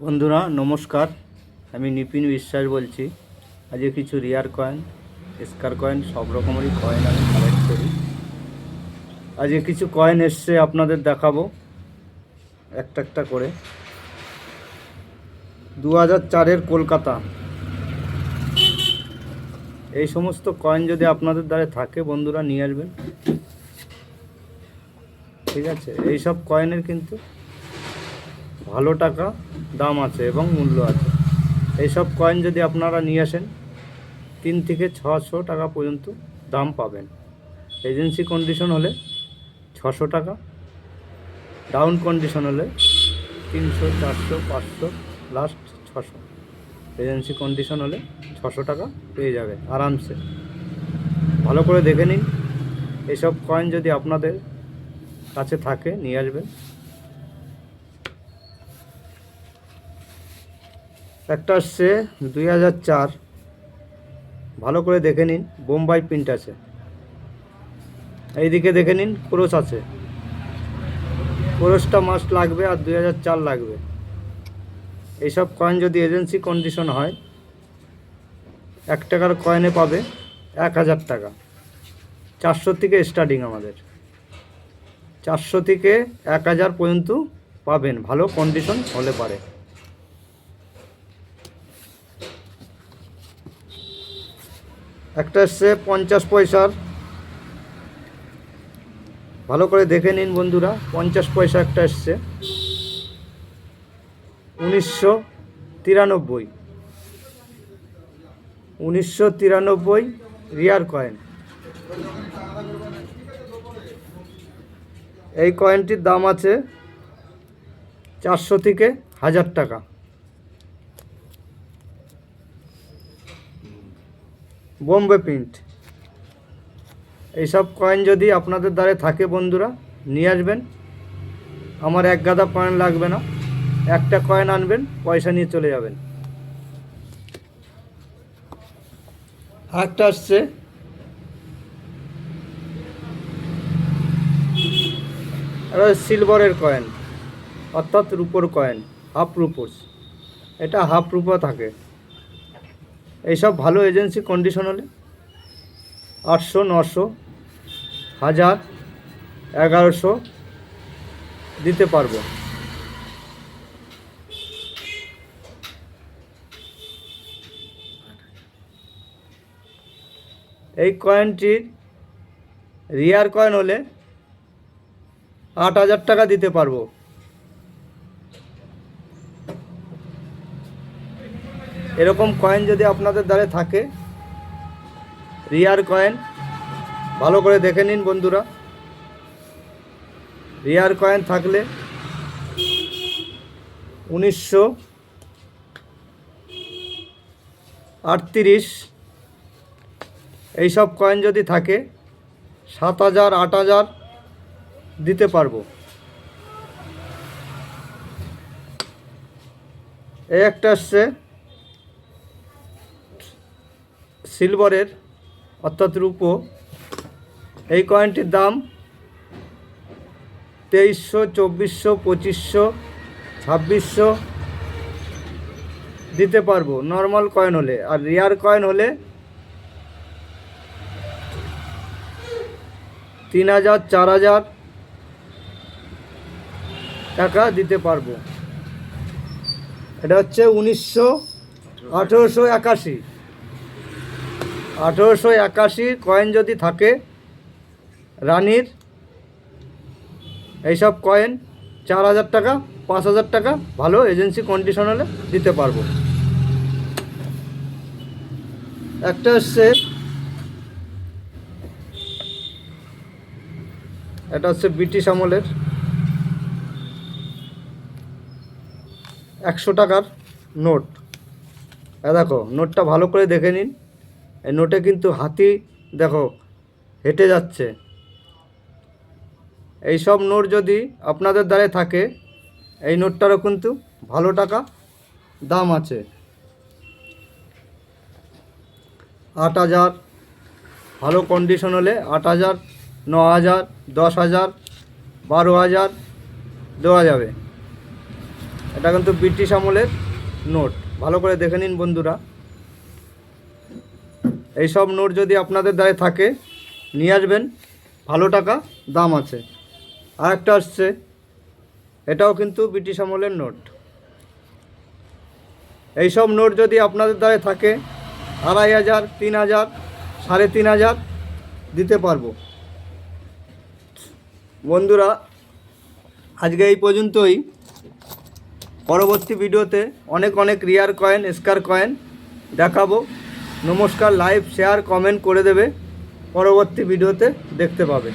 বন্ধুরা, নমস্কার। আমি নিপিন বিশ্বাস বলছি। আজকে কিছু রিয়ার কয়েন স্কার কয়েন সব রকমেরই কয়েন আমি কালেক্ট করি। আজকে কিছু কয়েন এসছে আপনাদের দেখাবো। একটা একটা করে। দু হাজার চারের কলকাতা। এই সমস্ত কয়েন যদি আপনাদের দ্বারা থাকে, বন্ধুরা, নিয়ে আসবেন। ঠিক আছে? এইসব কয়েনের কিন্তু ভালো টাকা, দাম আছে এবং মূল্য আছে। এইসব কয়েন যদি আপনারা নিয়ে আসেন, তিন থেকে ছশো টাকা পর্যন্ত দাম পাবেন। এজেন্সি কন্ডিশন হলে ছশো টাকা ডাউন কন্ডিশন হলে তিনশো, চারশো, পাঁচশো লাস্ট ছশো। এজেন্সি কন্ডিশন হলে ছশো টাকা পেয়ে যাবে আরামসে। ভালো করে দেখে নিন। এসব কয়েন যদি আপনাদের কাছে থাকে, নিয়ে আসবেন। একটা হচ্ছে দুই হাজার চার। ভালো করে দেখে নিন, বোম্বাই প্রিন্ট আছে। এইদিকে দেখে নিন, ক্রোশ আছে। ক্রোশটা মাস্ট লাগবে আর দুই হাজার চার লাগবে। এইসব কয়েন যদি এজেন্সি কন্ডিশন হয়, এক টাকার কয়েনে পাবে এক হাজার টাকা। চারশো থেকে স্টার্টিং আমাদের। চারশো থেকে এক হাজার পর্যন্ত পাবেন, ভালো কন্ডিশন হলে পারে। একটা এসছে পঞ্চাশ পয়সার। ভালো করে দেখে নিন বন্ধুরা, পঞ্চাশ পয়সা একটা এসছে। উনিশশো তিরানব্বই। উনিশশো তিরানব্বই রিয়ার কয়েন। এই কয়েনটির দাম আছে চারশো থেকে হাজার টাকা। বোম্বে প্রিন্ট। এইসব কয়েন যদি আপনাদের দ্বারে থাকে বন্ধুরা, নিয়ে আসবেন। আমার এক গাদা কয়েন লাগবে না। একটা কয়েন আনবেন, পয়সা নিয়ে চলে যাবেন। আরেকটা আসছে। সিলভারের কয়েন অর্থাৎ রুপোর কয়েন হাফ রুপোস এটা হাফ রুপো থাকে। এইসব ভালো এজেন্সি কন্ডিশন হলে আটশো, নশো, হাজার, এগারোশো দিতে পারব। এই কয়েনটির রিয়ার কয়েন হলে আট হাজার টাকা দিতে পারব। এরকম কয়েন যদি আপনাদের দ্বারে থাকে রিয়ার কয়েন ভালো করে দেখে নিন বন্ধুরা। রিয়ার কয়েন থাকলে উনিশশো আটত্রিশ। এইসব কয়েন যদি থাকে, সাত হাজার, আট হাজার দিতে পারব। এই একটা আসছে সিলভারের অর্থাৎ রূপো, এই কয়েনটির দাম তেইশশো, চব্বিশশো, পঁচিশশো, ছাব্বিশশো দিতে পারব। নর্মাল কয়েন হলে আর রিয়ার কয়েন হলে তিন হাজার চার হাজার টাকা দিতে পারব। এটা হচ্ছে উনিশশো আঠেরোশো একাশি। আঠেরোশো একাশি কয়েন যদি থাকে, রানির, এইসব কয়েন চার হাজার টাকা, পাঁচ হাজার টাকা, ভালো এজেন্সি কন্ডিশন হলে দিতে পারব। একটা হচ্ছে, এটা হচ্ছে ব্রিটিশ আমলের একশো টাকার নোট। দেখো, নোটটা ভালো করে দেখে নিন। নোটে কিন্তু হাতি, দেখো, হেঁটে যাচ্ছে। এই সব নোট যদি আপনাদের দ্বারে থাকে, এই নোটটারও কিন্তু ভালো টাকা দাম আছে। আট হাজার, ভালো কন্ডিশন হলে আট হাজার, ন হাজার, দশ হাজার, বারো হাজার, দেওয়া যাবে। এটা কিন্তু ব্রিটিশ আমলের নোট। ভালো করে দেখে নিন বন্ধুরা। এই সব নোট যদি আপনাদের দ্বারে থাকে, নিয়ে আসবেন, ভালো টাকা, দাম আছে। আর একটা আসছে, এটাও কিন্তু ব্রিটিশ আমলের নোট। এই সব নোট যদি আপনাদের দ্বারে থাকে, আড়াই হাজার, তিন হাজার, সাড়ে তিন হাজার দিতে পারব। বন্ধুরা, আজকে এই পর্যন্তই। পরবর্তী ভিডিওতে অনেক অনেক রিয়ার কয়েন স্কার কয়েন দেখাবো। নমস্কার লাইভ শেয়ার কমেন্ট করে দেবে। পরবর্তী ভিডিওতে দেখতে পাবে।